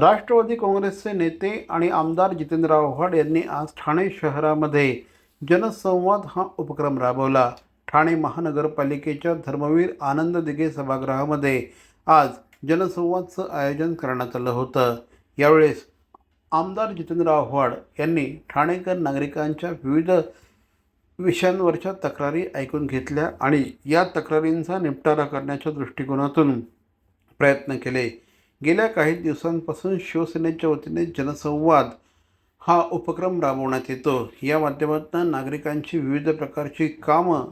राष्ट्रवादी काँग्रेसचे नेते आणि आमदार जितेंद्र आव्हाड यांनी आज ठाणे शहरामध्ये जनसंवाद हा उपक्रम राबवला. ठाणे महानगरपालिकेच्या धर्मवीर आनंद दिघे सभागृहामध्ये आज जनसंवादचं आयोजन करण्यात आलं होतं. यावेळेस आमदार जितेंद्र आव्हाड यांनी ठाणेकर नागरिकांच्या विविध विषयांवरच्या तक्रारी ऐकून घेतल्या आणि या तक्रारींचा निपटारा करण्याच्या दृष्टिकोनातून प्रयत्न केले. गेल्या काही दिवसांपासून शिवसेनेच्या वतीने जनसंवाद हा उपक्रम राबवण्यात येतो. या माध्यमातून नागरिकांची विविध प्रकारची कामं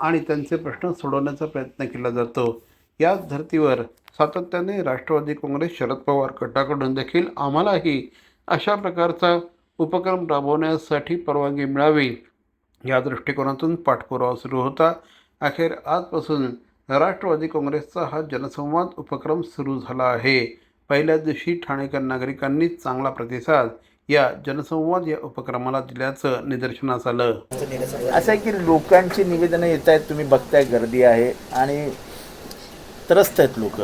आणि त्यांचे प्रश्न सोडवण्याचा प्रयत्न केला जातो. याच धर्तीवर सातत्याने राष्ट्रवादी काँग्रेस शरद पवार गटाकडून देखील आम्हालाही अशा प्रकारचा उपक्रम राबवण्यासाठी परवानगी मिळावी. या दृष्टिकोनातून पाठपुरावा सुरू होता. अखेर आजपासून राष्ट्रवादी काँग्रेसचा हा जनसंवाद उपक्रम सुरू झाला आहे. पहिल्या दिवशी ठाणेकर नागरिकांनी चांगला प्रतिसाद या जनसंवाद या उपक्रमाला दिल्याचं निदर्शनास आलं. असं आहे की लोकांची निवेदनं येत आहेत तुम्ही बघताय गर्दी आहे आणि त्रस्त आहेत लोक.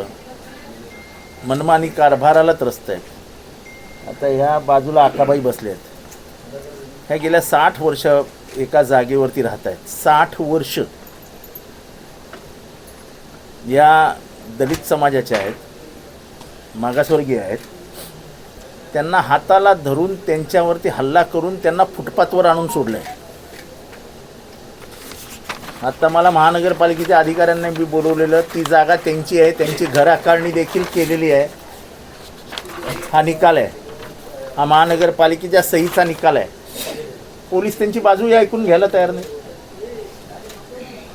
मनमानी कारभाराला त्रस्त आहेत. आता ह्या बाजूला आकाबाई बसले आहेत. ह्या गेल्या साठ वर्ष एका जागेवरती राहत आहेत. साठ वर्ष या दलित समाजाच्या आहेत मागासवर्गीय आहेत त्यांना हाताला धरून त्यांच्यावरती हल्ला करून त्यांना फुटपाथवर आणून सोडलं आहे आता मला महानगरपालिकेच्या अधिकाऱ्यांना मी बोलवलेलं ती जागा त्यांची आहे त्यांची घर आकारणी देखील केलेली आहे. हा निकाल आहे. हा महानगरपालिकेच्या सहीचा निकाल आहे. पोलीस त्यांची बाजूही ऐकून घ्यायला तयार नाही.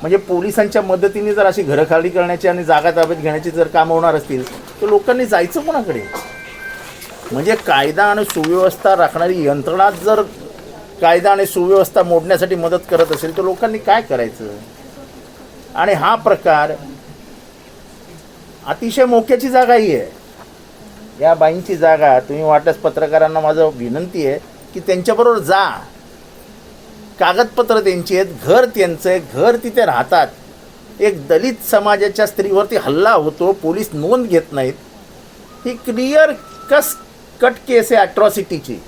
म्हणजे पोलिसांच्या मदतीने जर अशी घरं खाली करण्याची आणि जागा ताब्यात घेण्याची जर कामं होणार असतील तर लोकांनी जायचं कोणाकडे? म्हणजे कायदा आणि सुव्यवस्था राखणारी यंत्रणा जर कायदा आणि सुव्यवस्था मोडण्यासाठी मदत करत असेल तर लोकांनी काय करायचं? आणि हा प्रकार अतिशय मोक्याची जागा ही आहे. या बाईंची जागा तुम्ही वाटल्यास पत्रकारांना माझं विनंती आहे की त्यांच्याबरोबर जा. कागदपत्र त्यांची आहेत घर त्यांचं आहे घर तिथे राहतात. एक दलित समाजाच्या स्त्रीवरती हल्ला होतो पोलीस नोंद घेत नाहीत. ही क्लिअर कस कट केस आहे अट्रॉसिटीची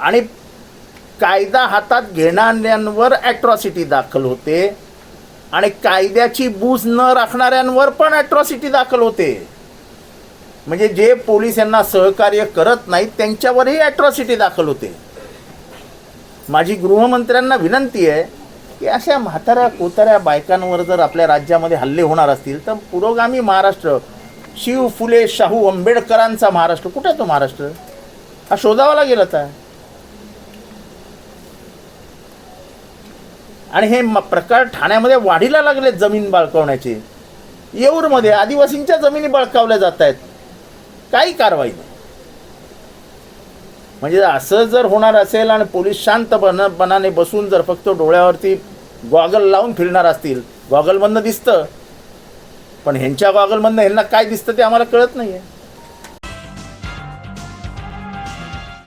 आणि कायदा हातात घेणाऱ्यांवर ॲट्रॉसिटी दाखल होते. आणि कायद्याची बूज न राखणाऱ्यांवर पण ॲट्रॉसिटी दाखल होते. म्हणजे जे पोलीस यांना सहकार्य करत नाहीत त्यांच्यावरही ॲट्रॉसिटी दाखल होते. माझी गृहमंत्र्यांना विनंती आहे की अशा म्हाताऱ्या कोताऱ्या बायकांवर जर आपल्या राज्यामध्ये हल्ले होणार असतील तर पुरोगामी महाराष्ट्र शिव फुले शाहू आंबेडकरांचा महाराष्ट्र कुठे आहे तो महाराष्ट्र? हा शोधावा लागेल आता आणि हे म- प्रकार ठाण्यामध्ये वाढीला लागले जमीन बळकावण्याचे. येऊरमध्ये आदिवासींच्या जमिनी बळकावल्या जात आहेत. काही कारवाई नाही. म्हणजे असं जर होणार असेल आणि पोलीस शांतपणापणाने बसून जर फक्त डोळ्यावरती गॉगल लावून फिरणार असतील गॉगलमधनं दिसतं पण ह्यांच्या गॉगलमधनं ह्यांना काय दिसतं ते आम्हाला कळत नाही आहे